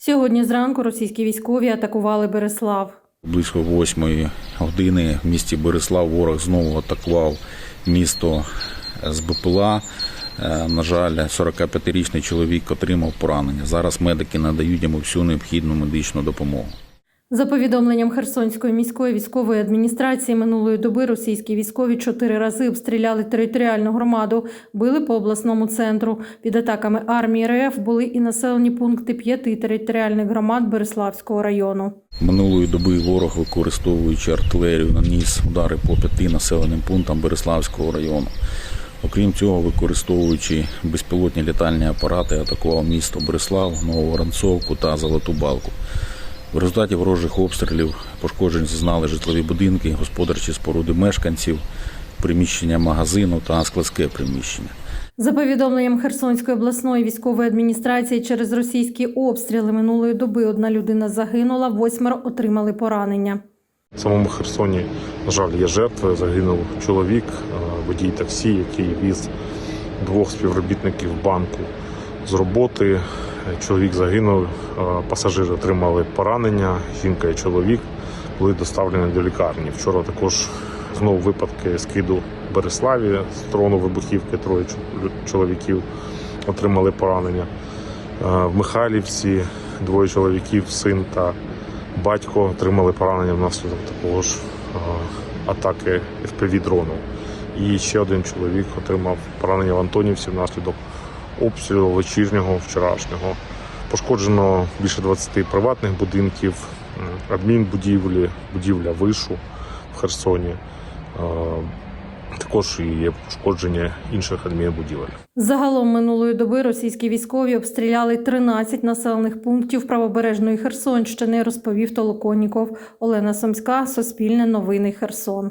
Сьогодні зранку російські військові атакували Береслав. Близько восьмої години в місті Береслав ворог знову атакував місто з БПЛА. Е, На жаль, 45-річний чоловік отримав поранення. Зараз медики надають йому всю необхідну медичну допомогу. За повідомленням Херсонської міської військової адміністрації минулої доби російські військові чотири рази обстріляли територіальну громаду, били по обласному центру. Під атаками армії РФ були і населені пункти п'яти територіальних громад Береславського району. Минулої доби ворог, використовуючи артилерію, наніс удари по п'яти населеним пунктам Береславського району. Окрім цього, використовуючи безпілотні літальні апарати, атакував місто Береслав, Нововоронцовку та Золоту Балку. В результаті ворожих обстрілів пошкоджень зазнали житлові будинки, господарчі споруди мешканців, приміщення магазину та складське приміщення. За повідомленням Херсонської обласної військової адміністрації, через російські обстріли минулої доби одна людина загинула, восьмеро отримали поранення. В самому Херсоні, на жаль, є жертви. Загинув чоловік, е, водій таксі, який віз двох співробітників банку з роботи. Чоловік загинув, пасажири отримали поранення. Жінка і чоловік були доставлені до лікарні. Вчора також знову випадки скиду в Береславі з трону вибухівки. Троє чоловіків отримали поранення. В Михайлівці двоє чоловіків, син та батько отримали поранення внаслідок такого ж атаки fpv дрону. І ще один чоловік отримав поранення в Антонівці внаслідок обстрілу вечірнього вчорашнього. Пошкоджено більше 20 приватних будинків, адмінбудівлі, будівля вишу в Херсоні. Е, Також є пошкодження інших адмінбудівель. Загалом минулої доби російські військові обстріляли 13 населених пунктів правобережної Херсонщини, розповів Толоконніков. Олена Сомська, Суспільне новини Херсон.